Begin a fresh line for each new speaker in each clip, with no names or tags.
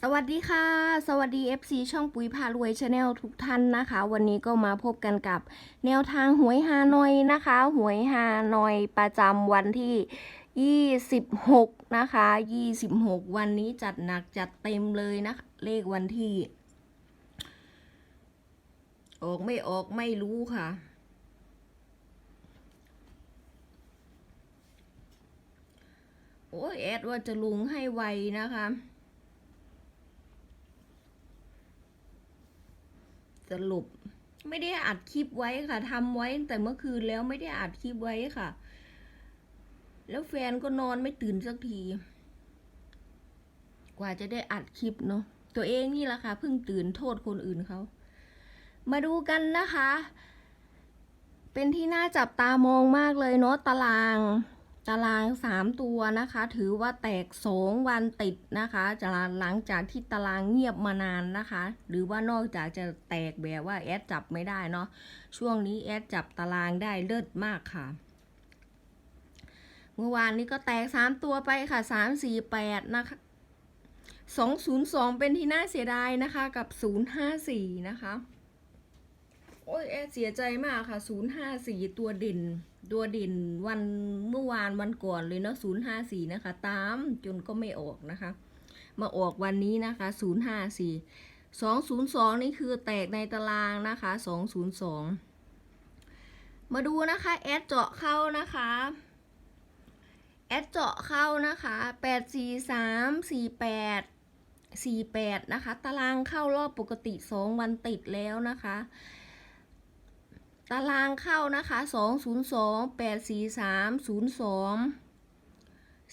สวัสดีค่ะ สวัสดี FC ช่องปุ๋ยพารวยชาแนลทุกท่านนะคะ วันนี้ก็มาพบกันกับแนวทางหวยฮานอยนะคะ หวยฮานอยประจำวันที่ 26 นะคะ 26 วันนี้จัดหนักจัดเต็มเลยนะคะเลขวันที่ ออกไม่ออกไม่รู้ค่ะโอ้ยแอดว่าจะลุงให้ไวนะคะ สรุป ไม่ได้อัดคลิปไว้ค่ะทำไว้ตั้งแต่เมื่อคืนแล้วไม่ได้อัดคลิปไว้ค่ะ แล้วแฟนก็นอนไม่ตื่นสักที กว่าจะได้อัดคลิปเนาะตัวเองนี่แหละค่ะเพิ่งตื่นโทษคนอื่นเขามาดูกันนะคะ เป็นที่น่าจับตามองมากเลยเนาะตาราง ตารางสามตัวนะคะ ถือว่าแตกสองวันติดนะคะจากหลังจากที่ตารางเงียบมานานนะคะ หรือว่านอกจากจะแตกแบบว่าแอดจับไม่ได้เนาะช่วงนี้แอดจับตารางได้เลิศมากค่ะ เมื่อวานนี้ก็แตกสามตัวไปค่ะสามสี่แปดนะคะสองศูนย์สองเป็นที่น่าเสียดายนะคะกับศูนย์ห้าสี่นะคะ โอ้ยแอเสียใจมากค่ะ ศูนย์ห้าสี่ตัวเด่น ตัวเด่นวันเมื่อวานวันก่อนเลยเนาะศูนย์ห้าสี่นะคะ ตามจนก็ไม่ออกนะคะ มาออกวันนี้นะคะศูนย์ห้าสี่สองศูนย์สองนี่คือแตกในตารางนะคะสองศูนย์สองมาดูนะคะแอดเจาะเข้านะคะแอดเจาะเข้านะคะแปดสี่สามสี่แปดสี่แปดนะคะ ตารางเข้ารอบปกติสองวันติดแล้วนะคะ ตารางเข้านะคะสองศูนย์สองแปดสี่สามศูนย์สอง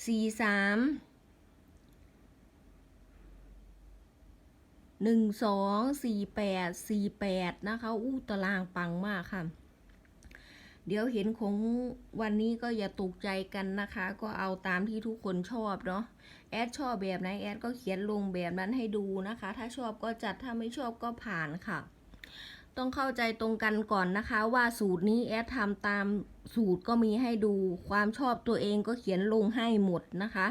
สี่สามหนึ่งสองสี่แปดสี่แปดนะคะ อู้ตารางปังมากค่ะ เดี๋ยวเห็นของวันนี้ก็อย่าตกใจกันนะคะ ก็เอาตามที่ทุกคนชอบเนาะ แอดชอบแบบไหนแอดก็เขียนลงแบบนั้นให้ดูนะคะ ถ้าชอบก็จัดถ้าไม่ชอบก็ผ่านค่ะ ต้องเข้าใจตรงกันก่อนนะคะ ว่าสูตรนี้แอดทำตามสูตรก็มีให้ดู ความชอบตัวเองก็เขียนลงให้หมดนะคะ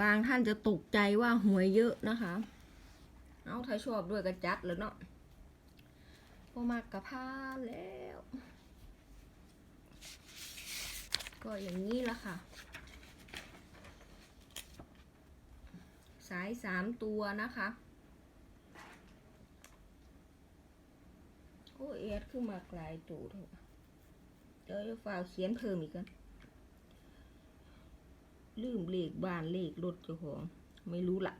บางท่านจะตกใจว่าหวยเยอะนะคะ เอาถ้าชอบด้วยก็จัดแล้วเนาะพอมากกระพาแล้ว ก็อย่างนี้ละค่ะ สายสามตัวนะคะ โอ้เอดขึ้นมากลายตูดเดี๋ยวจะฝากเขียนเพิ่มอีกกันลืมเลขบ้านเลขรถเจ้าของ ไม่รู้ละ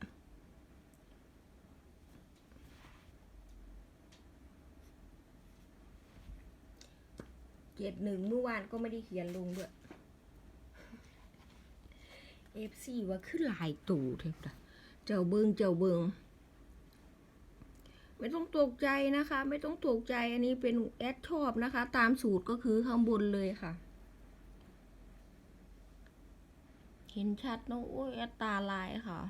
เจ็ดหนึ่งเมื่อวานก็ไม่ได้เขียนลงด้วยเอฟซีว่าขึ้นลายตูเทปละเจ้าเบิงเจ้าเบิง ไม่ต้องตกใจนะคะ ไม่ต้องตกใจอันนี้เป็นแอดชอบนะคะ ตามสูตรก็คือข้างบนเลยค่ะ เห็นชัดเนอะโอ้ยแอดตาลายค่ะ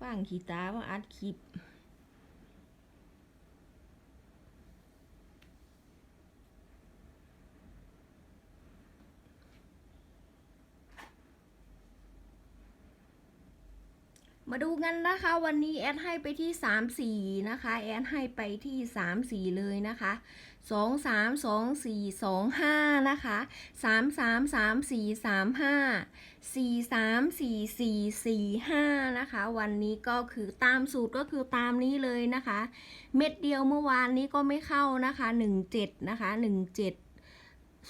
ฟังขีตาว่าอัดคลิป มาดูกันนะคะ วันนี้แอดให้ไปที่สามสี่นะคะ แอดให้ไปที่สามสี่เลยนะคะสองสามสองสี่สองห้านะคะสามสามสามสี่สามห้าสี่สามสี่สี่สี่ห้านะคะ วันนี้ก็คือตามสูตรก็คือตามนี้เลยนะคะ เม็ดเดียวเมื่อวานนี้ก็ไม่เข้านะคะหนึ่งเจ็ดนะคะหนึ่งเจ็ด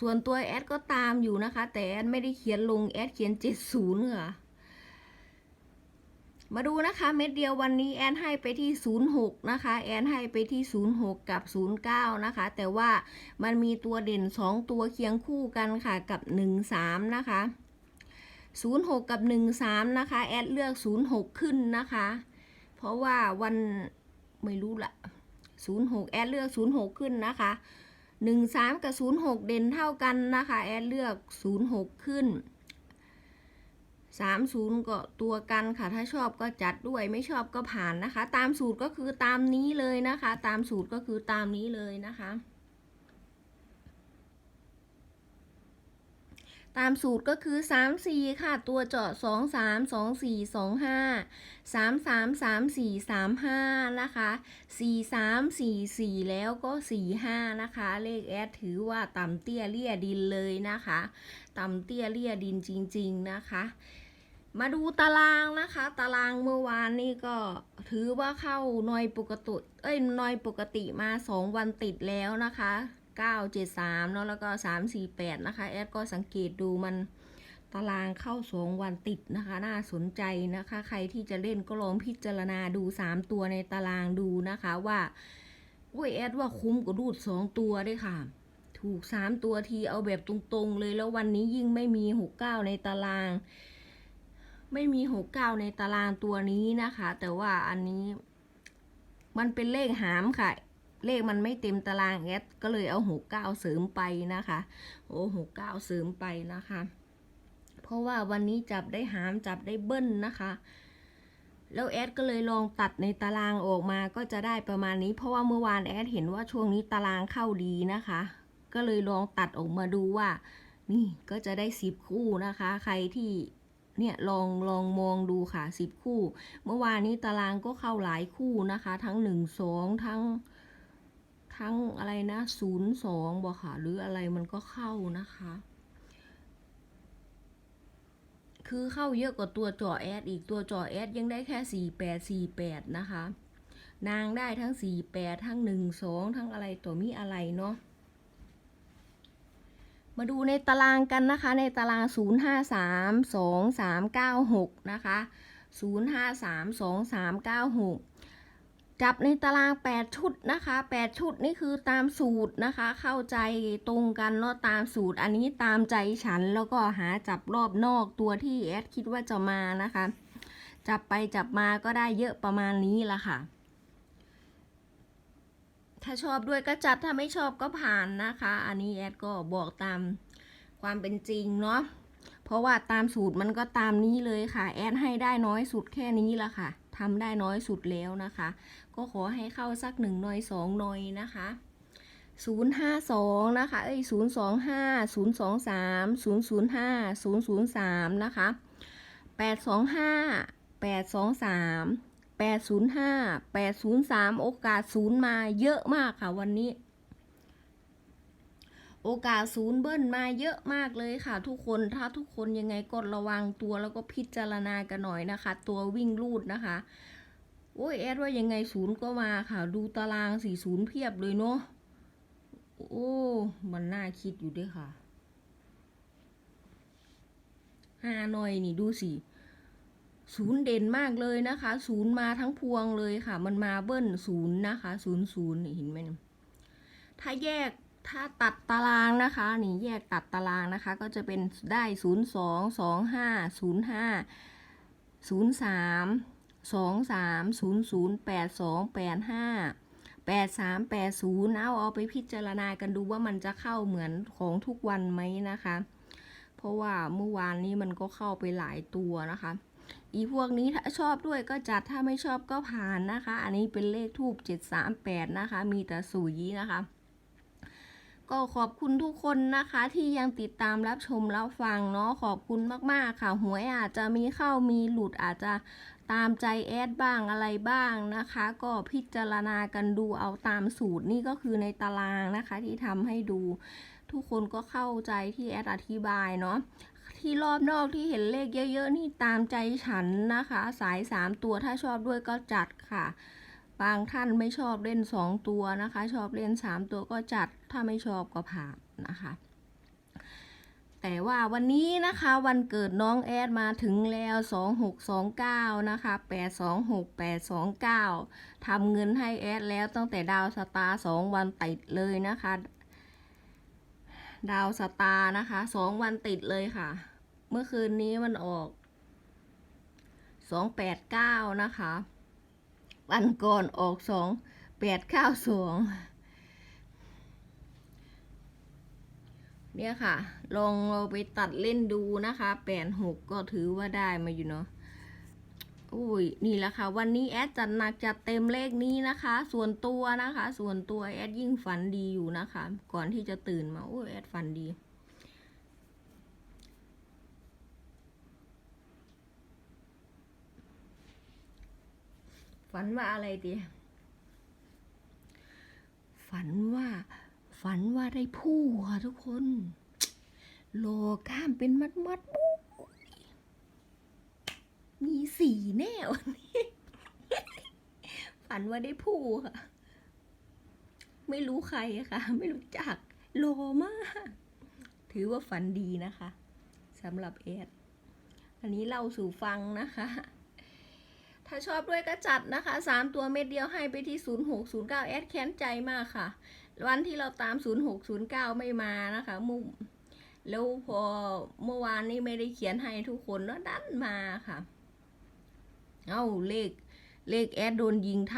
ส่วนตัวแอดก็ตามอยู่นะคะ แต่แอดไม่ได้เขียนลงแอดเขียนเจ็ดศูนย์ค่ะ มาดูนะคะเม็ดเดียววันนี้แอนให้ไปที่ 06 นะคะ แอนให้ไปที่ 06 กับ 09 นะคะ แต่ว่ามันมีตัวเด่น 2 ตัวเคียงคู่กันค่ะกับ 13 นะคะ 06 กับ 13 นะคะ แอดเลือก 06 ขึ้นนะคะ เพราะว่าวันไม่รู้ละ06 แอดเลือก 06 ขึ้นนะคะ 13 กับ 06 เด่นเท่ากันนะคะ แอดเลือก 06 ขึ้น สามศูนย์ก็ตัวกันค่ะ ถ้าชอบก็จัดด้วยไม่ชอบก็ผ่านนะคะ ตามสูตรก็คือตามนี้เลยนะคะ ตามสูตรก็คือตามนี้เลยนะคะ ตามสูตรก็คือ 3 4 ค่ะ ตัวเจาะ 2 3 2 4 2 5 3 3 3 4 3 5 นะคะ 4 3 4 4 แล้วก็4 5 นะคะ เลขแอดถือว่าต่ำเตี้ยเลี่ยดินเลยนะคะ ต่ำเตี้ยเลี่ยดินจริง ๆ นะคะ มาดูตารางนะคะ ตารางเมื่อวานนี่ก็ถือว่าเข้านอยปกติเอ้ยนอยปกติมา2วันติดแล้วนะคะ9 7 3เนาะแล้วก็3 4 8นะคะ แอดก็สังเกตดูมันตารางเข้า2วันติดนะคะ น่าสนใจนะคะ ใครที่จะเล่นก็ลองพิจารณาดู3ตัวในตารางดูนะคะว่าโอ้ยแอดว่าคุ้มกว่ารูด2ตัวด้วยค่ะ ถูก3ตัวทีเอาแบบตรงๆเลยแล้ววันนี้ยิ่งไม่มี69ในตาราง ไม่มี69ในตารางตัวนี้นะคะ แต่ว่าอันนี้มันเป็นเลขหามค่ะ เลขมันไม่เต็มตารางแอดก็เลยเอา69เก้าเสริมไปนะคะ โอ้69เสริมไปนะคะ เพราะว่าวันนี้จับได้หามจับได้เบิ้ลนะคะแล้วแอดก็เลยลองตัดในตารางออกมาก็จะได้ประมาณนี้ เพราะว่าเมื่อวานแอดเห็นว่าช่วงนี้ตารางเข้าดีนะคะ ก็เลยลองตัดออกมาดูว่า นี่ก็จะได้สิบคู่นะคะ ใครที่ เนี่ยลองลองมองดูค่ะสิบคู่ เมื่อวานนี้ตารางก็เข้าหลายคู่นะคะ ทั้งหนึ่งสองทั้งทั้งอะไรนะศูนย์สองบอกค่ะ หรืออะไรมันก็เข้านะคะ คือเข้าเยอะกว่าตัวจอแอดอีกตัวจอแอดยังได้แค่สี่แปดสี่แปดนะคะ นางได้ทั้งสี่แปดทั้งหนึ่งสองทั้งอะไรตัวมีอะไรเนาะ มาดูในตารางกันนะคะ ในตาราง 0 5 3 2 3 9 6 นะคะ 0 5 3 2 3 9 6 จับในตาราง 8 ชุดนะคะ 8 ชุดนี่คือตามสูตรนะคะ เข้าใจตรงกันเนาะตามสูตร อันนี้ตามใจฉันแล้วก็หาจับรอบนอกตัวที่แอดคิดว่าจะมานะคะ จับไปจับมาก็ได้เยอะประมาณนี้ละค่ะ ถ้าชอบด้วยก็จัดถ้าไม่ชอบก็ผ่านนะคะ อันนี้แอดก็บอกตามความเป็นจริงเนาะเพราะว่าตามสูตรมันก็ตามนี้เลยค่ะ แอดให้ได้น้อยสุดแค่นี้ละค่ะทำได้น้อยสุดแล้วนะคะ ก็ขอให้เข้าสักหนึ่งหน่อยสองหน่อยนะคะ052 นะคะ เอ้ย 025 023 005 003 นะคะ 825 823 805 803 โอกาสศูนย์มาเยอะมากค่ะวันนี้ โอกาสศูนย์เบิ้ลมาเยอะมากเลยค่ะ ทุกคนถ้าทุกคนยังไงก็ระวังตัวแล้วก็พิจารณากันหน่อยนะคะ ตัววิ่งลูดนะคะ โอ้ยแอดว่ายังไงศูนย์ก็มาค่ะ ดูตารางสี่ศูนย์เพียบเลยเนาะโอ้ มันน่าคิดอยู่ด้วยค่ะห้าหน่อยนี่ดูสิ ศูนย์เด่นมากเลยนะคะ ศูนย์มาทั้งพวงเลยค่ะ มันมาเบิ้ลศูนย์นะคะศูนย์ศูนย์เห็นไหมถ้าแยกถ้าตัดตารางนะคะ นี่แยกตัดตารางนะคะ ก็จะเป็นได้ศูนย์สองสองห้าศูนย์ห้าศูนย์สามสองสามศูนย์ศูนย์แปดสองแปดห้าแปดสามแปดศูนย์เอาเอาไปพิจารณากันดูว่ามันจะเข้าเหมือนของทุกวันไหมนะคะ เพราะว่าเมื่อวานนี้มันก็เข้าไปหลายตัวนะคะ อีพวกนี้ถ้าชอบด้วยก็จัดถ้าไม่ชอบก็ผ่านนะคะ อันนี้เป็นเลขทูบ738 นะคะ มีแต่สุยนะคะ ก็ขอบคุณทุกคนนะคะ ที่ยังติดตามรับชมรับฟังเนาะขอบคุณมากๆค่ะหวยอาจจะมีเข้ามีหลุดอาจจะตามใจแอดบ้างอะไรบ้างนะคะ ก็พิจารณากันดูเอาตามสูตรนี่ก็คือในตารางนะคะที่ทำให้ดูทุกคนก็เข้าใจที่แอดอธิบายเนาะ ที่รอบนอกที่เห็นเลขเยอะ ๆ นี่ตามใจฉันนะคะ สายสามตัวถ้าชอบด้วยก็จัดค่ะ บางท่านไม่ชอบเล่นสองตัวนะคะ ชอบเล่นสามตัวก็จัด ถ้าไม่ชอบก็ผ่านนะคะ แต่ว่าวันนี้นะคะ วันเกิดน้องแอดมาถึงแล้ว2629นะคะ826829ทำเงินให้แอดแล้วตั้งแต่ดาวสตาร์สองวันติดเลยนะคะดาวสตาร์นะคะสองวันติดเลยค่ะ เมื่อคืนนี้มันออกสองแปดเก้านะคะ วันก่อนออกสองแปดเก้าสองเนี่ยค่ะ ลองเอาไปตัดเล่นดูนะคะแปดหกก็ถือว่าได้มาอยู่เนาะอุ้ยนี่แหละค่ะ วันนี้แอดจัดหนักจัดเต็มเลขนี้นะคะ ส่วนตัวนะคะ ส่วนตัวแอดยิ่งฝันดีอยู่นะคะ ก่อนที่จะตื่นมาโอ้ยแอดฝันดี ฝันว่าอะไรดี ฝันว่า ฝันว่าได้ผู้ค่ะทุกคน โลก้ามเป็นมัดมัดปุ๊มีสีแน่วันนี้ฝันว่าได้ผู้ค่ะ ไม่รู้ใครค่ะ ไม่รู้จัก โลมาก ถือว่าฝันดีนะคะสำหรับเอดอันนี้เล่าสู่ฟังนะคะ ถ้าชอบด้วยก็จัดนะคะ 3 ตัวเม็ดเดียวให้ไปที่ 0609 แอดแค้นใจมากค่ะ วันที่เราตาม 0609 ไม่มานะคะมุมแล้วพอเมื่อวานนี้ไม่ได้เขียนให้ทุกคนแล้วดันมาค่ะ เอาเลขเลขแอดโดนยิงท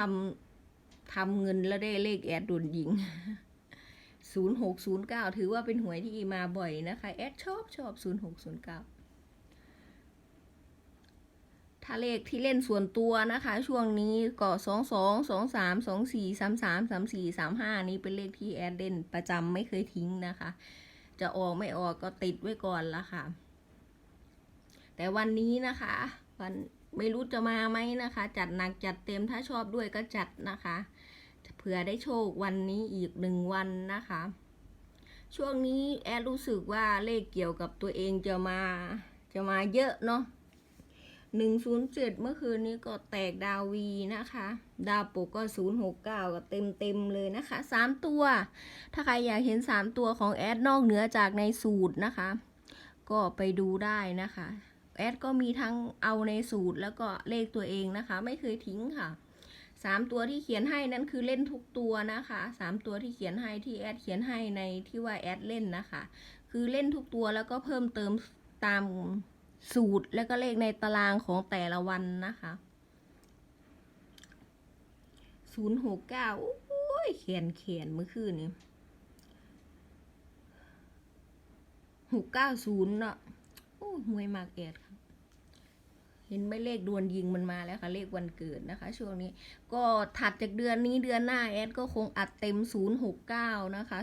ำทำเงินแล้วได้เลขแอดโดนยิง 0609 ถือว่าเป็นหวยที่มาบ่อยนะคะ แอดชอบชอบ 0609 ถ้าเลขที่เล่นส่วนตัวนะคะ ช่วงนี้ก็สองสองสองสามสองสี่สามสามสามสี่สามห้านี้เป็นเลขที่แอดเล่นประจำไม่เคยทิ้งนะคะ จะออกไม่ออกก็ติดไว้ก่อนละค่ะ แต่วันนี้นะคะวันไม่รู้จะมาไหมนะคะ จัดหนักจัดเต็มถ้าชอบด้วยก็จัดนะคะเผื่อได้โชควันนี้อีกหนึ่งวันนะคะ ช่วงนี้แอดรู้สึกว่าเลขเกี่ยวกับตัวเองจะมาจะมาเยอะเนาะ หนึ่งศูนย์เมื่อคืนนี้ก็แตกดาววีนะคะ ดาวปกก็ศูนย์หกเก้าก็เต็มเต็มเลยนะคะสามตัว ถ้าใครอยากเห็นสามตัวของแอดนอกเหนือจากในสูตรนะคะ ก็ไปดูได้นะคะ แอดก็มีทั้งเอาในสูตรแล้วก็เลขตัวเองนะคะ ไม่เคยทิ้งค่ะสามตัวที่เขียนให้นั่นคือเล่นทุกตัวนะคะสามตัวที่เขียนให้ที่แอดเขียนให้ในที่ว่าแอดเล่นนะคะ คือเล่นทุกตัวแล้วก็เพิ่มเติมตาม สูตรแล้วก็เลขในตารางของแต่ละวันนะคะศูนย์หกเก้าโอ้ยเขียนเขียนเมื่อคืนนี้หกเก้าศูนย์เนาะโอ้ยหวยมากแอดค่ะเห็นไม่เลขดวนยิงมันมาแล้วค่ะ เลขวันเกิดนะคะ ช่วงนี้ก็ถัดจากเดือนนี้เดือนหน้าแอดก็คงอัดเต็ม 069 นะคะ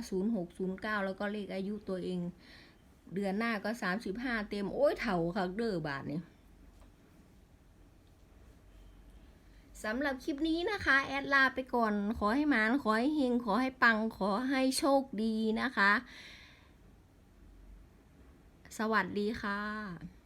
0609 แล้วก็เลขอายุตัวเอง เดือนหน้าก็สามสิบห้าเต็ม โอ้ยเถ่าค่ะเด้อบาทนี่สำหรับคลิปนี้นะคะ แอดลาไปก่อน ขอให้หมาน ขอให้เฮงขอให้ปัง ขอให้โชคดีนะคะ สวัสดีค่ะ